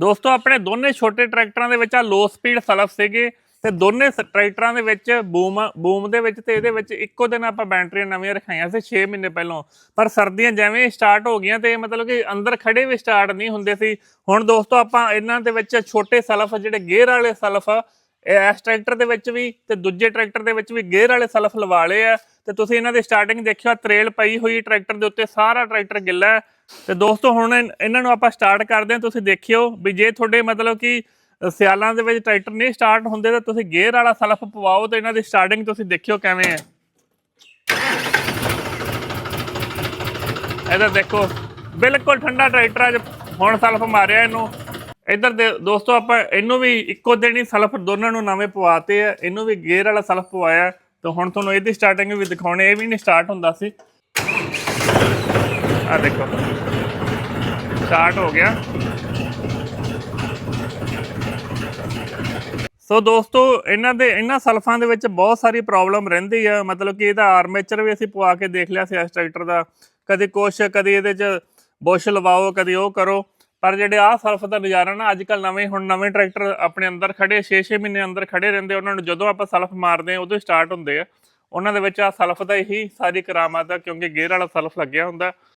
ਦੋਸਤੋ, ਆਪਣੇ ਦੋਨੇ ਛੋਟੇ ਟਰੈਕਟਰਾਂ ਦੇ ਵਿੱਚ ਆ ਲੋ ਸਪੀਡ ਸਲਫ ਸੀਗੇ ਤੇ ਦੋਨੇ ਸ- ਟਰੈਕਟਰਾਂ ਦੇ ਵਿੱਚ ਬੂਮ ਬੂਮ ਦੇ ਵਿੱਚ ਤੇ ਇਹਦੇ ਵਿੱਚ ਇੱਕੋ ਦਿਨ ਆਪਾਂ ਬੈਟਰੀਆਂ ਨਵੀਆਂ ਰਖਾਈਆਂ ਸੀ 6 ਮਹੀਨੇ ਪਹਿਲਾਂ। ਪਰ ਸਰਦੀਆਂ ਜਿਵੇਂ ਸਟਾਰਟ ਹੋ ਗਈਆਂ ਤੇ ਮਤਲਬ ਕਿ ਅੰਦਰ ਖੜੇ ਵੀ ਸਟਾਰਟ ਨਹੀਂ ਹੁੰਦੇ ਸੀ। ਹੁਣ ਦੋਸਤੋ, ਆਪਾਂ ਇਹਨਾਂ ਦੇ ਵਿੱਚ ਛੋਟੇ ਸਲਫ, ਜਿਹੜੇ ਗੇਅਰ ਵਾਲੇ ਸਲਫ ਇਸ ਟਰੈਕਟਰ ਦੇ ਵਿੱਚ ਵੀ ਤੇ ਦੂਜੇ ਟਰੈਕਟਰ ਦੇ ਵਿੱਚ ਵੀ ਗੇਅਰ ਵਾਲੇ ਸਲਫ ਲਵਾ ਲਏ ਆ। ਤੇ ਤੁਸੀਂ ਇਹਨਾਂ ਦੀ ਸਟਾਰਟਿੰਗ ਦੇਖਿਓ ਤਰੇਲ ਪਈ ਹੋਈ ਟਰੈਕਟਰ ਦੇ ਉੱਤੇ, ਸਾਰਾ ਟਰੈਕਟਰ ਗਿੱਲਾ ਤੇ ਦੋਸਤੋ, ਹੁਣ ਇਨ- ਇਹਨਾਂ ਨੂੰ ਆਪਾਂ ਸਟਾਰਟ ਕਰਦੇ ਹਾਂ, ਤੁਸੀਂ ਦੇਖਿਓ ਵੀ ਜੇ ਤੁਹਾਡੇ ਮਤਲਬ ਕਿ ਸਿਆਲਾਂ ਦੇ ਵਿੱਚ ਟਰੈਕਟਰ ਨਹੀਂ ਸਟਾਰਟ ਹੁੰਦੇ, ਤਾਂ ਤੁਸੀਂ ਗੇਅਰ ਵਾਲਾ ਸਲਫ ਪਵਾਓ ਤੇ ਇਹਨਾਂ ਦੀ ਸਟਾਰਟਿੰਗ ਤੁਸੀਂ ਦੇਖਿਓ ਕਿਵੇਂ ਹੈ। ਇਹਦਾ ਦੇਖੋ, ਬਿਲਕੁਲ ਠੰਡਾ ਟਰੈਕਟਰ ਅੱਜ ਹੁਣ ਸਲਫ ਮਾਰਿਆ ਇਹਨੂੰ। ਇੱਧਰ ਦੇ, ਦੋਸਤੋ, ਆਪਾਂ ਇਹਨੂੰ ਵੀ ਇੱਕੋ ਦਿਨ ਹੀ ਸਲਫ ਦੋਨਾਂ ਨੂੰ ਨਵੇਂ ਪਵਾਤੇ ਆ, ਇਹਨੂੰ ਵੀ ਗੇਅਰ ਵਾਲਾ ਸਲਫ ਪਵਾਇਆ। ਤੇ ਹੁਣ ਤੁਹਾਨੂੰ ਇਹਦੀ ਸਟਾਰਟਿੰਗ ਵੀ ਦਿਖਾਉਣੇ, ਇਹ ਵੀ ਨਹੀਂ ਸਟਾਰਟ ਹੁੰਦਾ ਸੀ। ਆ ਦੇਖੋ। ਸਟਾਰਟ ਹੋ ਗਿਆ। ਸੋ ਦੋਸਤੋ, ਇਹਨਾਂ ਦੇ, ਇਹਨਾਂ ਸਲਫਾਂ ਦੇ ਵਿੱਚ ਬਹੁਤ ਸਾਰੀ ਪ੍ਰੋਬਲਮ ਰਹਿੰਦੀ ਆ। ਮਤਲਬ ਕਿ ਇਹਦਾ ਆਰਮੇਚਰ ਵੀ ਅਸੀਂ ਪਵਾ ਕੇ ਦੇਖ ਲਿਆ ਸੀ ਇਸ ਟਰੈਕਟਰ ਦਾ। ਕਦੇ ਕੁਛ, ਕਦੇ ਇਹਦੇ 'ਚ ਬੁਸ਼ ਲਵਾਓ, ਕਦੇ ਉਹ ਕਰੋ। ਪਰ ਜਿਹੜੇ ਆਹ ਸਲਫ ਦਾ ਨਜ਼ਾਰਾ ਨਾ ਅੱਜ ਕੱਲ ਨਵੇਂ, ਹੁਣ ਨਵੇਂ ਟਰੈਕਟਰ ਆਪਣੇ ਅੰਦਰ ਖੜੇ 6-6 ਮਹੀਨੇ ਅੰਦਰ ਖੜੇ ਰਹਿੰਦੇ ਉਹਨਾਂ ਨੂੰ ਜਦੋਂ ਆਪਾਂ ਸਲਫ ਮਾਰਦੇ ਆ, ਉਦੋਂ ਸਟਾਰਟ ਹੁੰਦੇ ਆ। ਉਹਨਾਂ ਦੇ ਵਿੱਚ ਆ ਸਲਫ ਦਾ ਹੀ ਸਾਰੀ ਕਰਾਮਾਤ ਆ, ਕਿਉਂਕਿ ਗੇਅਰ ਵਾਲਾ ਸਲਫ ਲੱਗਿਆ ਹੁੰਦਾ।